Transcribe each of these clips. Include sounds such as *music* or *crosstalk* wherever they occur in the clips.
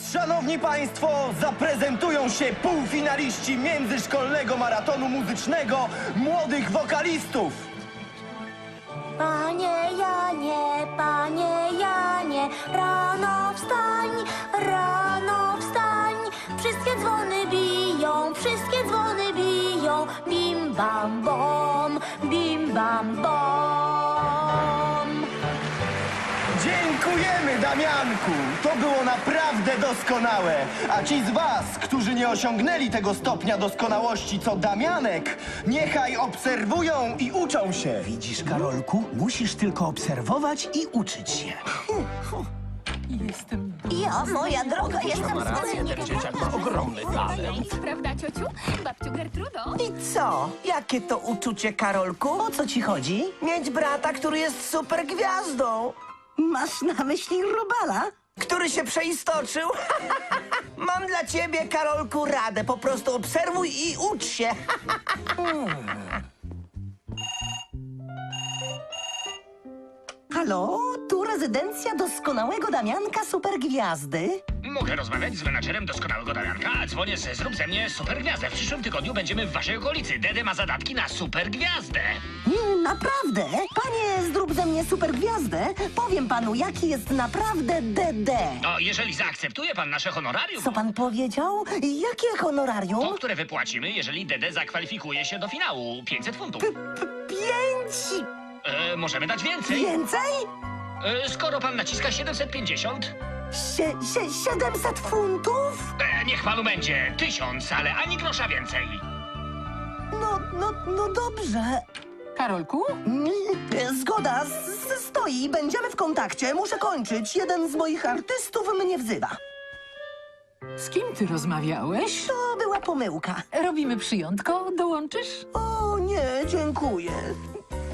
Szanowni Państwo, zaprezentują się półfinaliści międzyszkolnego maratonu muzycznego młodych wokalistów. Panie Janie, panie Janie, rano wstań, rano wstań. Wszystkie dzwony biją, wszystkie dzwony biją. Bim bam bom, bim bam bom. Dziękujemy, Damianku! To było naprawdę doskonałe. A ci z Was, którzy nie osiągnęli tego stopnia doskonałości co Damianek, niechaj obserwują i uczą się. Widzisz, Karolku, musisz tylko obserwować i uczyć się. Jestem Ja, moja droga, jestem ten dzieciak ma ogromny talent. Prawda, ciociu? Babciu Gertrudo? I co? Jakie to uczucie, Karolku? O co ci chodzi? Mieć brata, który jest super gwiazdą, Masz na myśli Robala? który się przeistoczył. *laughs* Mam dla ciebie, Karolku, radę. Po prostu obserwuj i ucz się. *laughs* Halo, tu rezydencja doskonałego Damianka Supergwiazdy. Mogę rozmawiać z menadżerem doskonałego Damianka? Dzwonię z Zrób ze mnie supergwiazdę. W przyszłym tygodniu będziemy w waszej okolicy. Dede ma zadatki na supergwiazdę. Naprawdę? Panie, zrób ze mnie Supergwiazdę. Powiem panu, jaki jest naprawdę DD. No, jeżeli zaakceptuje pan nasze honorarium, Co pan powiedział? Jakie to honorarium? które wypłacimy, jeżeli Dede zakwalifikuje się do finału. 500 funtów. Pięć E, możemy dać więcej. więcej? E, skoro pan naciska 750, Sie, sie, 700 funtów? e, niech panu będzie 1000, ale ani grosza więcej. No, no, no dobrze. Karolku? Mm, Zgoda, s- s- stoi, będziemy w kontakcie. Muszę kończyć. Jeden z moich artystów mnie wzywa. Z kim ty rozmawiałeś? To była pomyłka. Robimy przyjątko, dołączysz? O nie, dziękuję.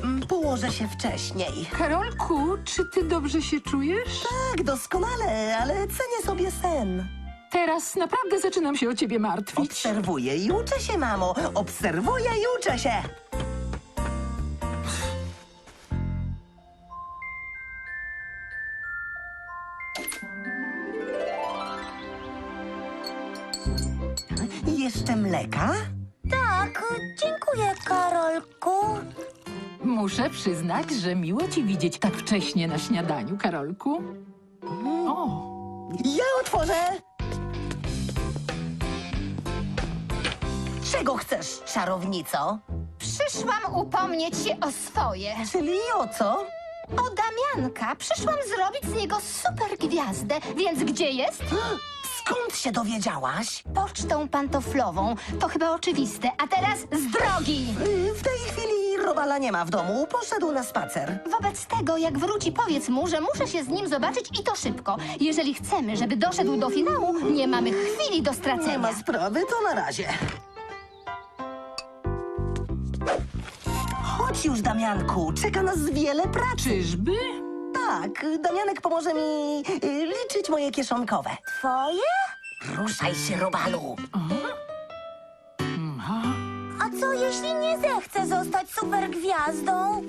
Mm, Położę się wcześniej. Karolku, czy ty dobrze się czujesz? Tak, doskonale, ale cenię sobie sen. Teraz naprawdę zaczynam się o ciebie martwić. Obserwuję i uczę się, mamo. Obserwuję i uczę się. Jeszcze mleka? Tak, dziękuję, Karolku. Muszę przyznać, że miło ci widzieć tak wcześnie na śniadaniu, Karolku. O, Ja otworzę! Czego chcesz, czarownico? Przyszłam upomnieć się o swoje. Czyli o co? O Damianka. Przyszłam zrobić z niego super gwiazdę. Więc gdzie jest? Skąd się dowiedziałaś? Pocztą pantoflową. To chyba oczywiste. A teraz z drogi! Y, W tej chwili Robala nie ma w domu. Poszedł na spacer. Wobec tego, jak wróci, powiedz mu, że muszę się z nim zobaczyć i to szybko. Jeżeli chcemy, żeby doszedł do finału, nie mamy chwili do Nie stracenia. ma sprawy, to na razie. Chodź już, Damianku. Czeka nas wiele pracy. czyżby? Tak, Damianek pomoże mi y, liczyć moje kieszonkowe. Twoje? Ruszaj się, Robalu. Jeśli nie zechcę zostać super gwiazdą?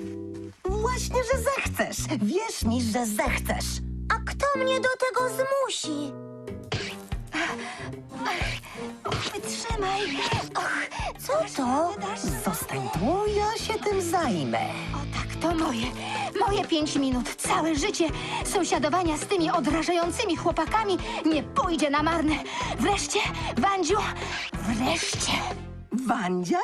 Właśnie, że zechcesz. Wierz mi, że zechcesz. A kto mnie do tego zmusi? Wytrzymaj. Och, Co to? Zostań tu, ja się tym zajmę. O tak, to moje. Moje pięć minut. Całe życie sąsiadowania z tymi odrażającymi chłopakami nie pójdzie na marne. Wreszcie, Wandziu, wreszcie. Wandzia?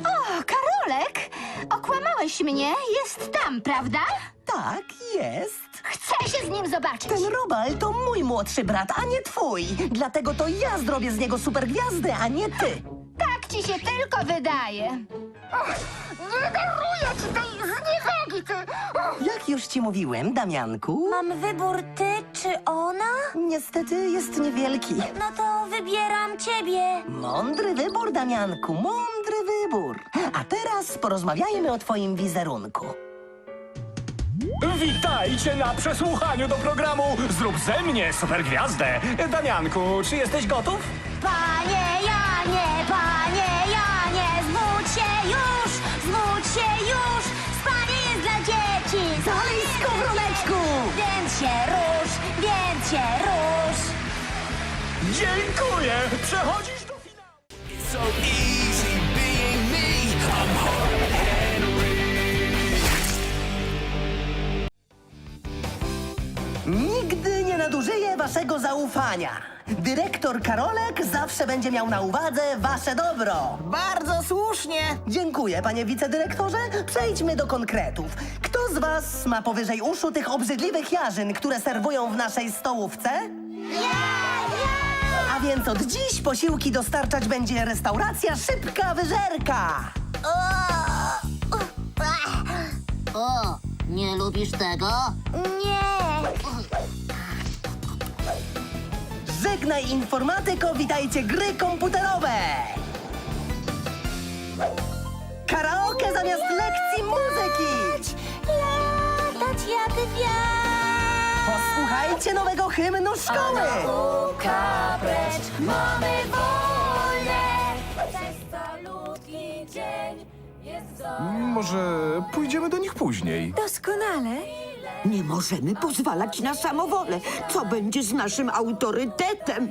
O, Karolek! Okłamałeś mnie. Jest tam, prawda? Tak, jest. Chcę się z nim zobaczyć. Ten Robal to mój młodszy brat, a nie twój. Dlatego to ja zrobię z niego supergwiazdę, a nie ty. Tak ci się tylko wydaje. nie daruję ci tej zniewagi, ty! Jak już ci mówiłem, Damianku, Mam wybór ty czy ona? niestety jest niewielki. No to wybieram ciebie. Mądry wybór, Damianku, mądry wybór. A teraz porozmawiajmy o twoim wizerunku. Witajcie na przesłuchaniu do programu Zrób ze mnie supergwiazdę. Damianku, czy jesteś gotów? Panie Janie, panie Janie, zbudź się już, zbudź się już. Spanie jest dla dzieci. Dalej, skowroneczku! Więc się rusz, więc się rusz. Dziękuję! Przechodzisz zaufania. Dyrektor Karolek zawsze będzie miał na uwadze wasze dobro. Bardzo słusznie. Dziękuję, panie wicedyrektorze. Przejdźmy do konkretów. Kto z was ma powyżej uszu tych obrzydliwych jarzyn, które serwują w naszej stołówce? A więc od dziś posiłki dostarczać będzie restauracja Szybka Wyżerka. O, nie lubisz tego? Nie. Żegnaj informatyko, witajcie gry komputerowe! Karaoke zamiast lekcji muzyki! Latać jak wiatr. Posłuchajcie nowego hymnu szkoły! Nauka precz, mamy wolne. Przez calutki dzień jest. Może pójdziemy do nich później. Doskonale. Nie możemy pozwalać na samowolę. Co będzie z naszym autorytetem?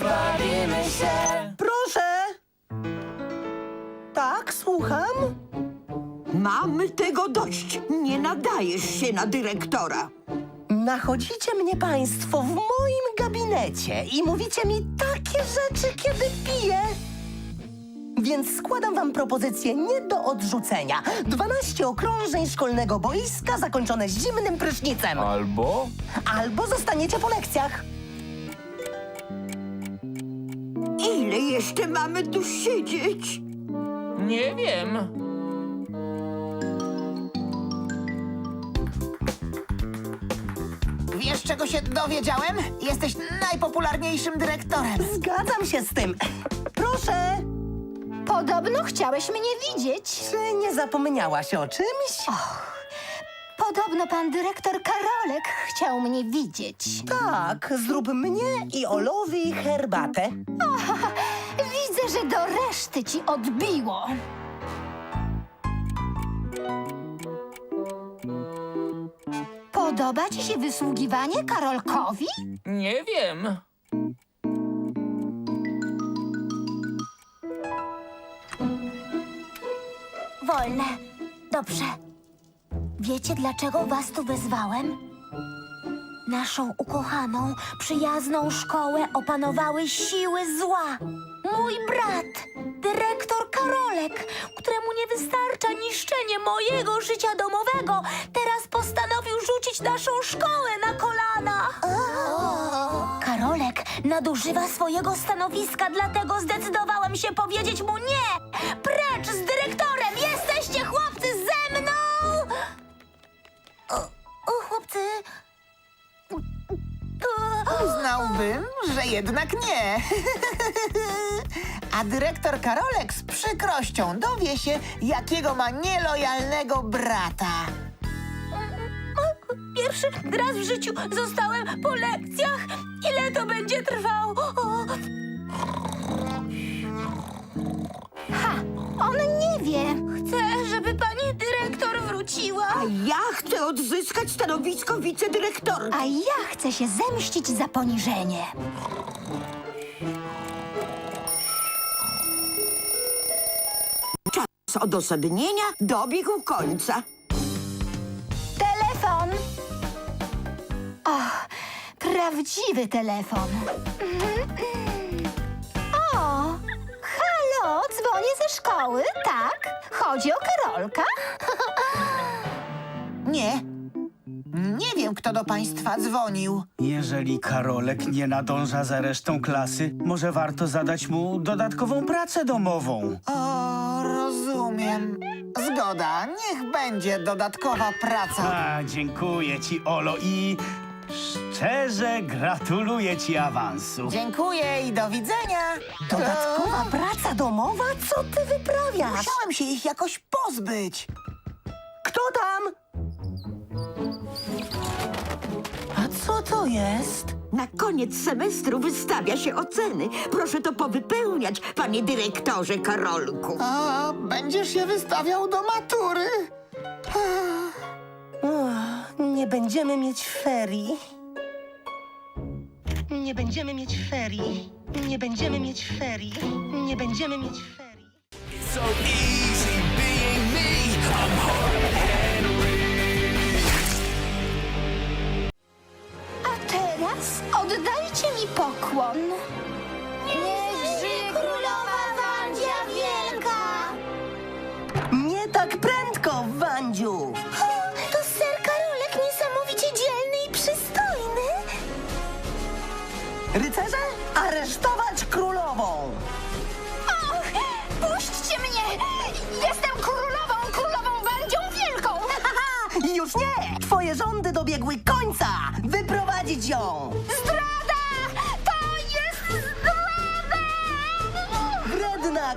Bawimy się. Proszę! Tak, słucham? Mamy tego dość. Nie nadajesz się na dyrektora. Nachodzicie mnie państwo w moim gabinecie i mówicie mi takie rzeczy, kiedy piję. Więc składam wam propozycję nie do odrzucenia. 12 okrążeń szkolnego boiska zakończone zimnym prysznicem. Albo Albo zostaniecie po lekcjach. Ile jeszcze mamy tu siedzieć? Nie wiem. Wiesz, czego się dowiedziałem? Jesteś najpopularniejszym dyrektorem. Zgadzam się z tym. Proszę, Podobno chciałeś mnie widzieć. czy nie zapomniałaś o czymś? Podobno pan dyrektor Karolek chciał mnie widzieć. Tak, zrób mnie i Olowi herbatę. *laughs* Widzę, że do reszty ci odbiło. Podoba ci się wysługiwanie Karolkowi? Nie wiem. Wolne. Dobrze. Wiecie, dlaczego was tu wezwałem? Naszą ukochaną, przyjazną szkołę opanowały siły zła. Mój brat, dyrektor Karolek, któremu nie wystarcza niszczenie mojego życia domowego, teraz postanowił rzucić naszą szkołę na kolana. Karolek nadużywa swojego stanowiska, dlatego zdecydowałem się powiedzieć mu nie! Precz z dyrektorem! Chłopcy... Uznałbym, że jednak nie. *laughs* A dyrektor Karolek z przykrością dowie się, jakiego ma nielojalnego brata. Pierwszy raz w życiu zostałem po lekcjach. Ile to będzie trwało? O, Ha! On nie wie. Wróciła. A ja chcę odzyskać stanowisko wicedyrektora. A ja chcę się zemścić za poniżenie. Czas odosobnienia dobiegł końca. Telefon! O, prawdziwy telefon. O, halo, dzwonię ze szkoły, tak? Chodzi o Karolka? *laughs* Nie. Nie wiem, kto do państwa dzwonił. Jeżeli Karolek nie nadąża za resztą klasy, może warto zadać mu dodatkową pracę domową. O, rozumiem. Zgoda, niech będzie dodatkowa praca. A, dziękuję ci, Olo, i szczerze gratuluję ci awansu. Dziękuję i do widzenia. Dodatkowa praca domowa? Co ty wyprawiasz? Musiałem się ich jakoś pozbyć. Kto tam? Co to jest? Na koniec semestru wystawia się oceny. Proszę to powypełniać, panie dyrektorze Karolku. A, będziesz się wystawiał do matury? Uch, nie będziemy mieć ferii. Nie będziemy mieć ferii. Nie będziemy mieć ferii. Nie będziemy mieć ferii. A oddajcie mi pokłon. Niech żyje królowa Wandzia Wielka! Nie tak prędko, Wandziu! To ser Karolek niesamowicie dzielny i przystojny. Rycerze, aresztować królową! Och, puśćcie mnie! Jestem królową, królową Wandzią Wielką! *laughs* Już nie! Twoje rządy dobiegły końca! Wyprowadzić ją!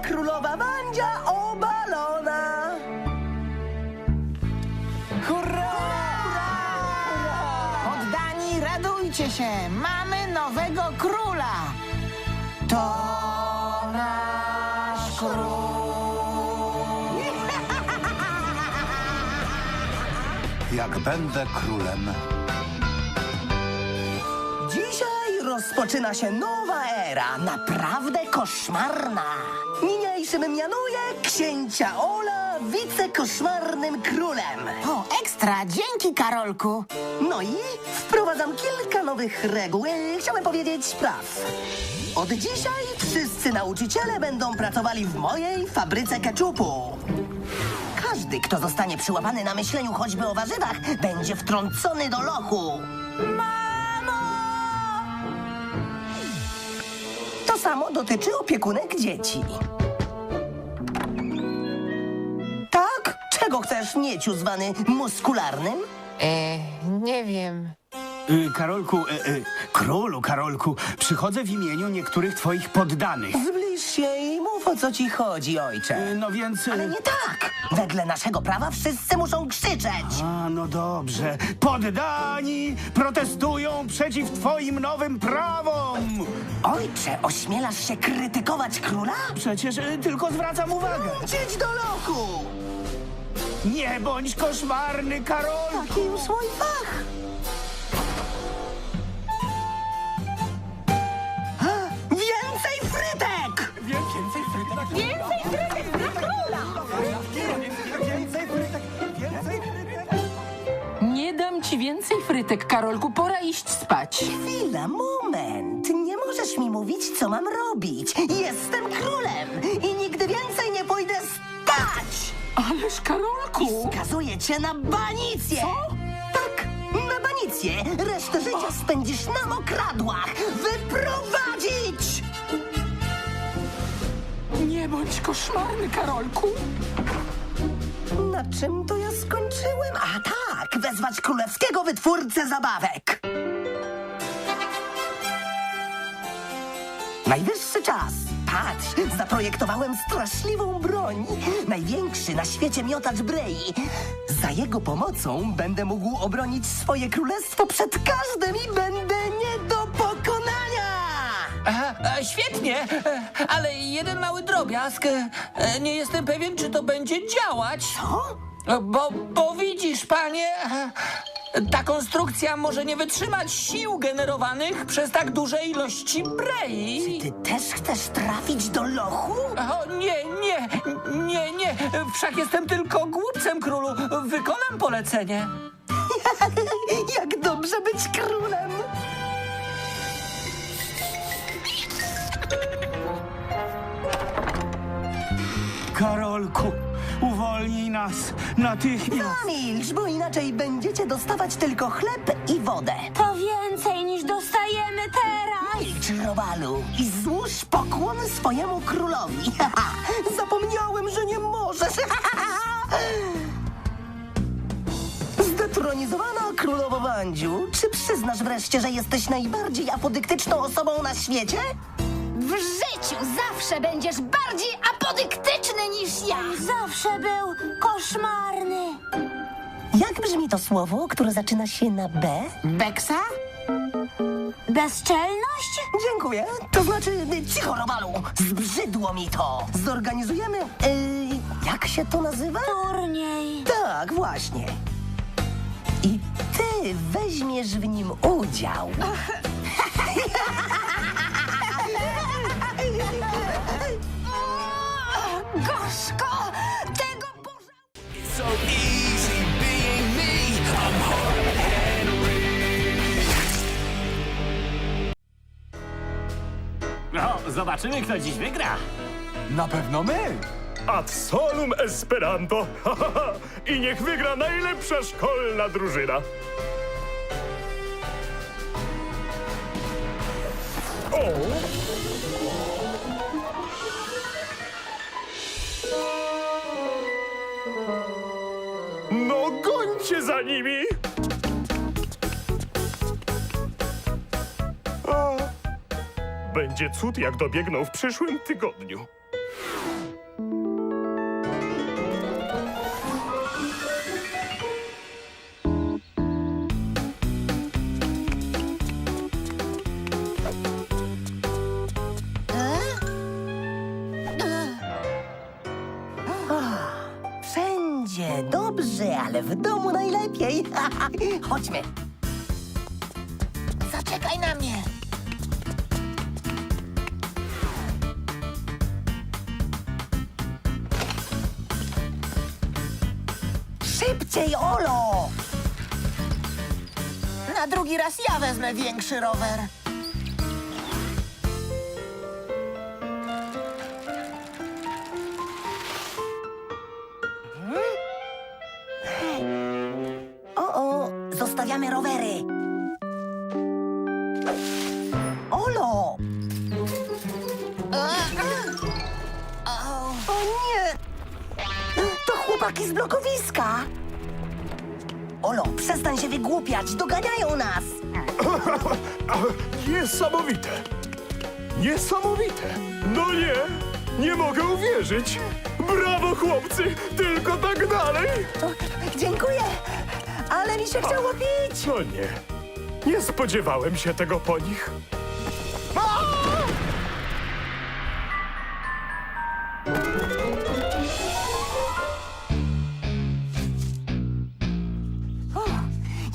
Królowa Wandzia obalona! Hurra! Poddani, radujcie się! Mamy nowego króla! To nasz król! *laughs* Jak będę królem, rozpoczyna się nowa era, naprawdę koszmarna. Niniejszym mianuję księcia Ola wicekoszmarnym królem. O, ekstra! Dzięki, Karolku! No i wprowadzam kilka nowych reguł, chciałem powiedzieć praw. Od dzisiaj wszyscy nauczyciele będą pracowali w mojej fabryce keczupu. Każdy, kto zostanie przyłapany na myśleniu choćby o warzywach, będzie wtrącony do lochu. To samo dotyczy opiekunek dzieci. Tak? Czego chcesz, nieciu zwany muskularnym? E, nie wiem. Y, Karolku, y, y, królu Karolku, przychodzę w imieniu niektórych twoich poddanych. Zbliż się i o co ci chodzi, ojcze. Y, No więc... y, Ale nie tak! Wedle naszego prawa wszyscy muszą krzyczeć! A, no dobrze. Poddani protestują przeciw twoim nowym prawom! Ojcze, ośmielasz się krytykować króla? Przecież y, tylko zwracam uwagę. Idź do lochu! Nie bądź koszmarny, Karolku! Taki już mój fach! Więcej frytek dla króla! Więcej frytek! Więcej frytek! Nie dam ci więcej frytek, Karolku. Pora iść spać. Chwila, moment! Nie możesz mi mówić, co mam robić! Jestem królem i nigdy więcej nie pójdę spać! Ależ, Karolku! Skazuję cię na banicję! Co? Tak, na banicję! Resztę życia spędzisz na mokradłach! Wyprowadzić! Nie bądź koszmarny, Karolku. Na czym to ja skończyłem? A tak, wezwać królewskiego wytwórcę zabawek! Najwyższy czas! Patrz, zaprojektowałem straszliwą broń. Największy na świecie miotacz Brei. Za jego pomocą będę mógł obronić swoje królestwo przed każdym i będę nie świetnie, ale jeden mały drobiazg. E, nie jestem pewien, czy to będzie działać. Co? E, Bo, bo widzisz, panie, e, ta konstrukcja może nie wytrzymać sił generowanych przez tak duże ilości brei. Ty też chcesz trafić do lochu? O, nie, nie, nie, nie. Wszak jestem tylko głupcem, królu. Wykonam polecenie. *laughs* Jak dobrze być królem! Karolku, uwolnij nas natychmiast! Zamilcz, bo inaczej będziecie dostawać tylko chleb i wodę. To więcej niż dostajemy teraz! Milcz, Robalu, i złóż pokłon swojemu królowi. *laughs* Zapomniałem, że nie możesz. *laughs* Zdetronizowana królowo Wandziu, czy przyznasz wreszcie, że jesteś najbardziej apodyktyczną osobą na świecie? W życiu zawsze będziesz bardziej apodyktyczny niż ja! Zawsze był koszmarny! Jak brzmi to słowo, które zaczyna się na B? Beksa? Bezczelność? Dziękuję. To znaczy, y, cicho, Robalu, zbrzydło mi to. Zorganizujemy, y, jak się to nazywa? Turniej. Tak, właśnie. I ty weźmiesz w nim udział. *laughs* Gorzko! Tego Boże... No, zobaczymy, kto dziś wygra. Na pewno my. Ad solum Esperanto. *laughs* I niech wygra najlepsza szkolna drużyna. O! Nimi! A, będzie cud, jak dobiegną w przyszłym tygodniu. W domu najlepiej. *laughs* Chodźmy. Zaczekaj na mnie! Szybciej, Olo! Na drugi raz ja wezmę większy rower. Zostawiamy rowery. Olo! O nie! To chłopaki z blokowiska! Olo, przestań się wygłupiać, doganiają nas! Niesamowite! Niesamowite! No nie! Nie mogę uwierzyć! Brawo, chłopcy! Tylko tak dalej! O, dziękuję, ale mi się chciało pić! No nie. Nie spodziewałem się tego po nich.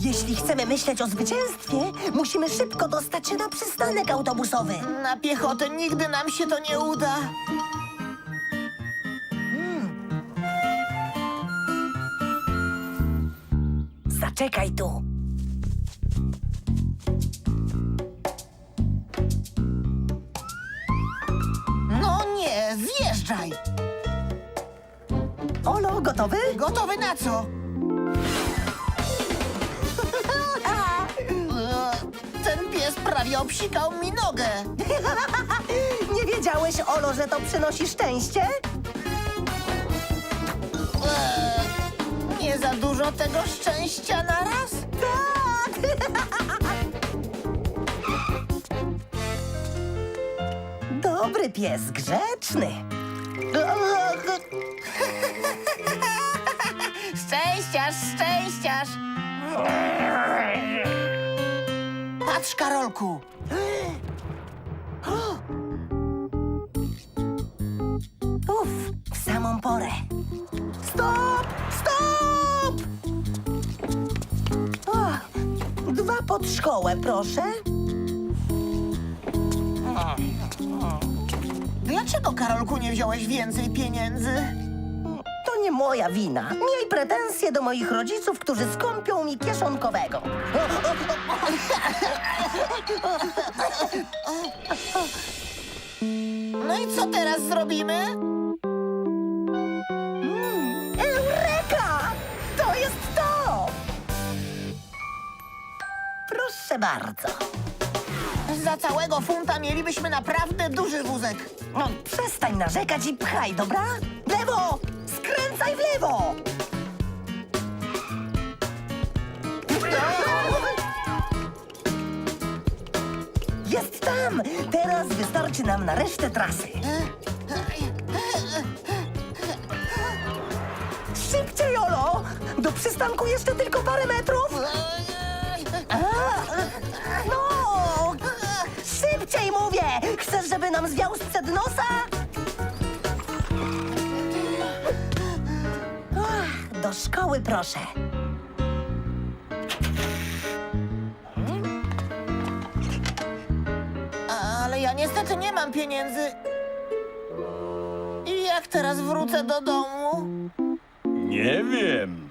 Jeśli chcemy myśleć o zwycięstwie, musimy szybko dostać się na przystanek autobusowy. Na piechotę nigdy nam się to nie uda. Zaczekaj tu. No nie, zjeżdżaj! Olo, gotowy? Gotowy na co? *laughs* Ten pies prawie obsikał mi nogę. *laughs* Nie wiedziałeś, Olo, że to przynosi szczęście? Eee, Za dużo tego szczęścia na raz? Tak! *laughs* Dobry pies, grzeczny. *laughs* Szczęściarz, szczęściarz! Patrz, Karolku! *gasps* Uf, w samą porę. Pod szkołę, proszę. Dlaczego, Karolku, nie wziąłeś więcej pieniędzy? To nie moja wina. Miej pretensje do moich rodziców, którzy skąpią mi kieszonkowego. No i co teraz zrobimy? Proszę bardzo. Za całego funta mielibyśmy naprawdę duży wózek. No, przestań narzekać i pchaj, dobra? W lewo! Skręcaj w lewo! Jest tam! Teraz wystarczy nam na resztę trasy. Szybciej, Olo! Do przystanku jeszcze tylko parę metrów! nam zwiał sprzed nosa? Do szkoły proszę. Ale ja niestety nie mam pieniędzy. I jak teraz wrócę do domu? Nie wiem.